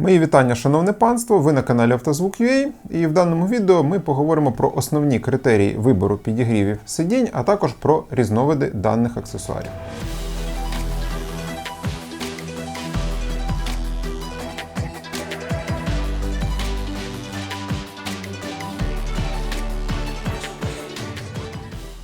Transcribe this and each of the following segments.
Мої вітання, шановне панство! Ви на каналі Автозвук.ua і в даному відео ми поговоримо про основні критерії вибору підігрівів сидінь, а також про різновиди даних аксесуарів.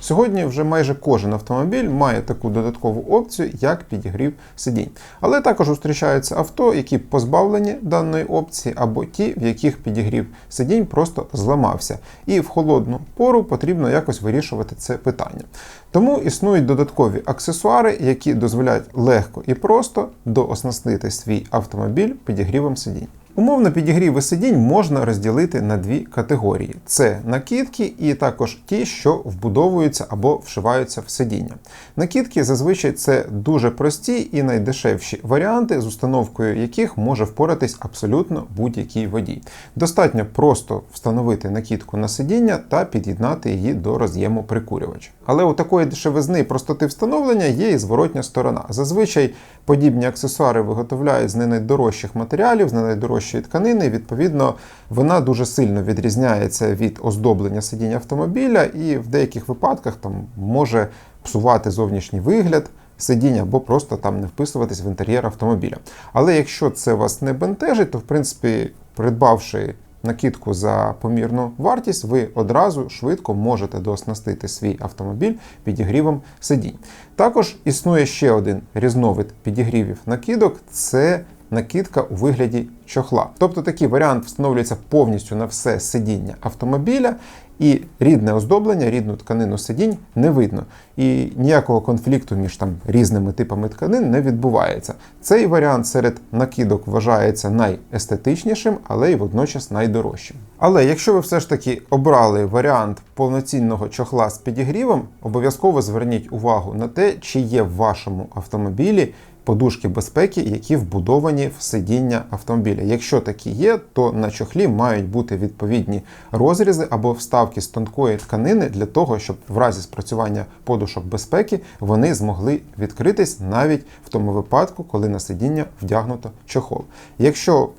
Сьогодні вже майже кожен автомобіль має таку додаткову опцію, як підігрів сидінь. Але також зустрічаються авто, які позбавлені даної опції, або ті, в яких підігрів сидінь просто зламався. І в холодну пору потрібно якось вирішувати це питання. Тому існують додаткові аксесуари, які дозволяють легко і просто дооснастити свій автомобіль підігрівом сидінь. Умовно підігріви сидінь можна розділити на дві категорії: це накидки і також ті, що вбудовуються або вшиваються в сидіння. Накидки зазвичай це дуже прості і найдешевші варіанти, з установкою яких може впоратись абсолютно будь-який водій. Достатньо просто встановити накидку на сидіння та під'єднати її до роз'єму прикурювача. Але у такої дешевизни простоти встановлення є і зворотня сторона. Зазвичай подібні аксесуари виготовляють з не найдорожчих матеріалів, з не найдорожчої тканини. Відповідно, вона дуже сильно відрізняється від оздоблення сидіння автомобіля, і в деяких випадках там може псувати зовнішній вигляд. Сидіння або просто там не вписуватись в інтер'єр автомобіля. Але якщо це вас не бентежить, то в принципі, придбавши накидку за помірну вартість, ви одразу швидко можете дооснастити свій автомобіль підігрівом сидінь. Також існує ще один різновид підігрівів накидок це накидка у вигляді чохла. Тобто такий варіант встановлюється повністю на все сидіння автомобіля. І рідне оздоблення, рідну тканину сидінь не видно. І ніякого конфлікту між там різними типами тканин не відбувається. Цей варіант серед накидок вважається найестетичнішим, але й водночас найдорожчим. Але якщо ви все ж таки обрали варіант повноцінного чохла з підігрівом, обов'язково зверніть увагу на те, чи є в вашому автомобілі подушки безпеки, які вбудовані в сидіння автомобіля. Якщо такі є, то на чохлі мають бути відповідні розрізи або вставки з тонкої тканини для того, щоб в разі спрацювання подушок безпеки вони змогли відкритись навіть в тому випадку, коли на сидіння вдягнуто чохол. Якщо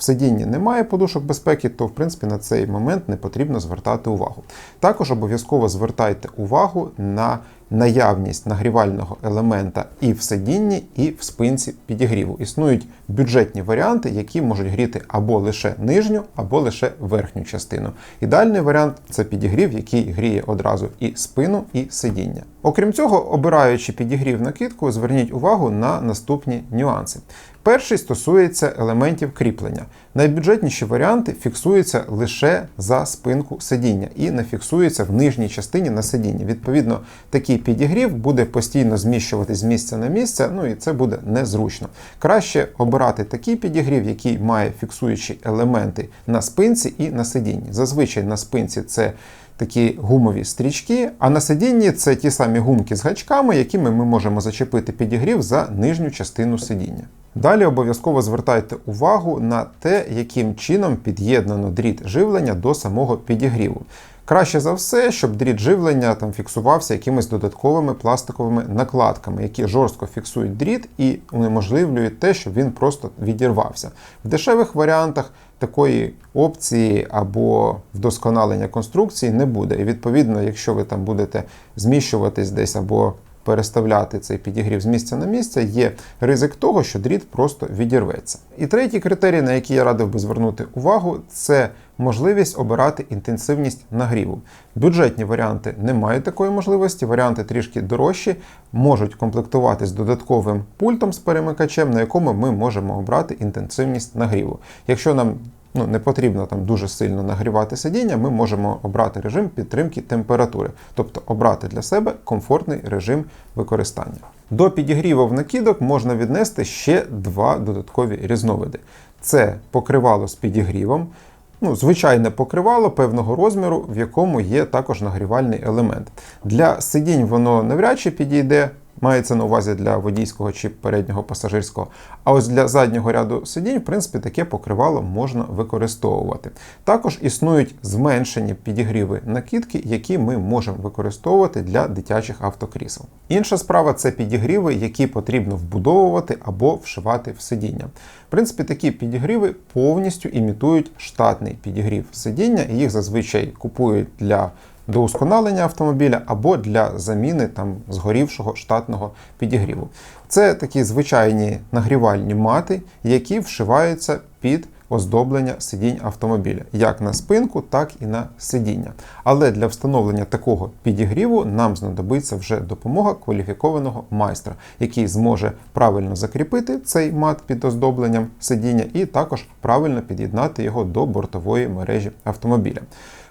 в сидінні немає подушок безпеки, то в принципі на цей момент не потрібно звертати увагу. Також обов'язково звертайте увагу на наявність нагрівального елемента і в сидінні, і в спинці підігріву. Існують бюджетні варіанти, які можуть гріти або лише нижню, або лише верхню частину. Ідеальний варіант це підігрів, який гріє одразу і спину, і сидіння. Окрім цього, обираючи підігрів накидку, зверніть увагу на наступні нюанси. Перший стосується елементів кріплення. Найбюджетніші варіанти фіксуються лише за спинку сидіння і не фіксуються в нижній частині на сидінні. Відповідно, такий підігрів буде постійно зміщувати з місця на місце, ну і це буде незручно. Краще обирати такий підігрів, який має фіксуючі елементи на спинці і на сидінні. Зазвичай на спинці це такі гумові стрічки, а на сидінні це ті самі гумки з гачками, якими ми можемо зачепити підігрів за нижню частину сидіння. Далі обов'язково звертайте увагу на те, яким чином під'єднано дріт живлення до самого підігріву. Краще за все, щоб дріт живлення там фіксувався якимись додатковими пластиковими накладками, які жорстко фіксують дріт і унеможливлюють те, щоб він просто відірвався. В дешевих варіантах такої опції або вдосконалення конструкції не буде. І відповідно, якщо ви там будете зміщуватись десь або переставляти цей підігрів з місця на місце, є ризик того, що дріт просто відірветься. І третій критерій, на який я радив би звернути увагу, це можливість обирати інтенсивність нагріву. Бюджетні варіанти не мають такої можливості, варіанти трішки дорожчі, можуть комплектувати з додатковим пультом з перемикачем, на якому ми можемо обрати інтенсивність нагріву. Якщо нам ну, не потрібно там дуже сильно нагрівати сидіння, ми можемо обрати режим підтримки температури, тобто обрати для себе комфортний режим використання. До підігріву накидок можна віднести ще два додаткові різновиди: це покривало з підігрівом. Ну, звичайне покривало певного розміру, в якому є також нагрівальний елемент. Для сидінь воно навряд чи підійде, Мається на увазі для водійського чи переднього пасажирського. А ось для заднього ряду сидінь, в принципі, таке покривало можна використовувати. Також існують зменшені підігріви накидки, які ми можемо використовувати для дитячих автокрісел. Інша справа це підігріви, які потрібно вбудовувати або вшивати в сидіння. В принципі, такі підігріви повністю імітують штатний підігрів сидіння, і їх зазвичай купують для доусконалення автомобіля або для заміни там згорівшого штатного підігріву. Це такі звичайні нагрівальні мати, які вшиваються під оздоблення сидінь автомобіля, як на спинку, так і на сидіння. Але для встановлення такого підігріву нам знадобиться вже допомога кваліфікованого майстра, який зможе правильно закріпити цей мат під оздобленням сидіння і також правильно під'єднати його до бортової мережі автомобіля.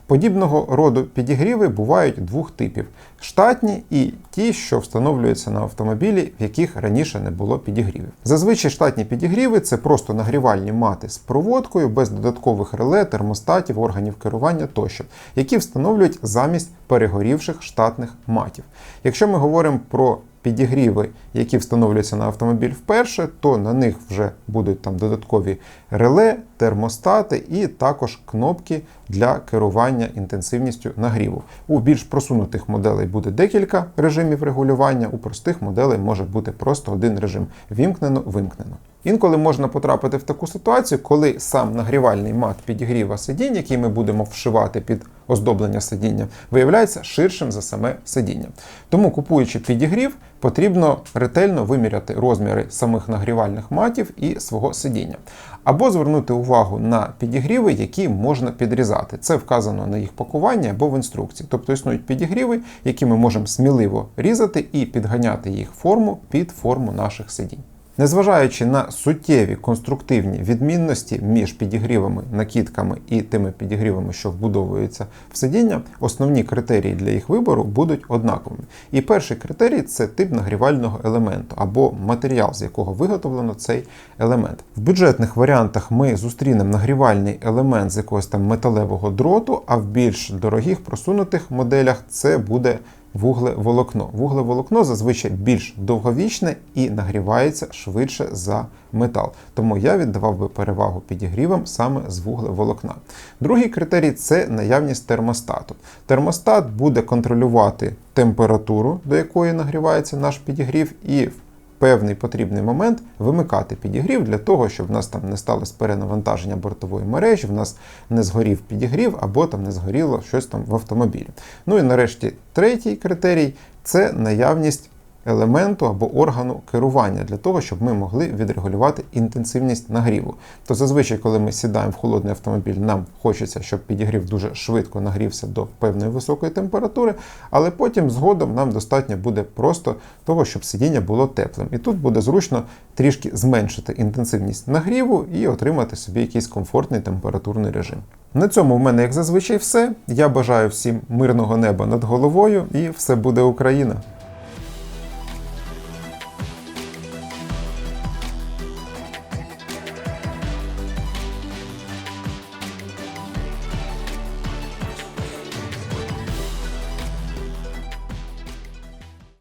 Подібного роду підігріви бувають двох типів: штатні і ті, що встановлюються на автомобілі, в яких раніше не було підігрівів. Зазвичай штатні підігріви це просто нагрівальні мати з проводкою без додаткових реле, термостатів, органів керування тощо, які встановлюють замість перегорівших штатних матів. Якщо ми говоримо про підігріви, які встановлюються на автомобіль вперше, то на них вже будуть там додаткові реле, термостати і також кнопки для керування інтенсивністю нагріву. У більш просунутих моделей буде декілька режимів регулювання, у простих моделей може бути просто один режим вімкнено-вимкнено. Інколи можна потрапити в таку ситуацію, коли сам нагрівальний мат підігріва сидінь, який ми будемо вшивати під оздоблення сидіння, виявляється ширшим за саме сидіння. Тому, купуючи підігрів, потрібно ретельно виміряти розміри самих нагрівальних матів і свого сидіння. Або звернути увагу на підігріви, які можна підрізати. Це вказано на їх пакуванні або в інструкції. Тобто існують підігріви, які ми можемо сміливо різати і підганяти їх форму під форму наших сидінь. Незважаючи на суттєві конструктивні відмінності між підігрівами, накидками і тими підігрівами, що вбудовуються в сидіння, основні критерії для їх вибору будуть однаковими. І перший критерій це тип нагрівального елементу або матеріал, з якого виготовлено цей елемент. В бюджетних варіантах ми зустрінемо нагрівальний елемент з якогось там металевого дроту, а в більш дорогих просунутих моделях це буде вуглеволокно. Вуглеволокно зазвичай більш довговічне і нагрівається швидше за метал. Тому я віддавав би перевагу підігрівам саме з вуглеволокна. Другий критерій це наявність термостату. Термостат буде контролювати температуру, до якої нагрівається наш підігрів, і в певний потрібний момент вимикати підігрів для того, щоб в нас там не сталося перенавантаження бортової мережі, в нас не згорів підігрів або там не згоріло щось там в автомобілі. Ну і нарешті третій критерій це наявність елементу або органу керування для того, щоб ми могли відрегулювати інтенсивність нагріву. То зазвичай, коли ми сідаємо в холодний автомобіль, нам хочеться, щоб підігрів дуже швидко нагрівся до певної високої температури, але потім згодом нам достатньо буде просто того, щоб сидіння було теплим. І тут буде зручно трішки зменшити інтенсивність нагріву і отримати собі якийсь комфортний температурний режим. На цьому в мене, як зазвичай, все. Я бажаю всім мирного неба над головою і все буде Україна!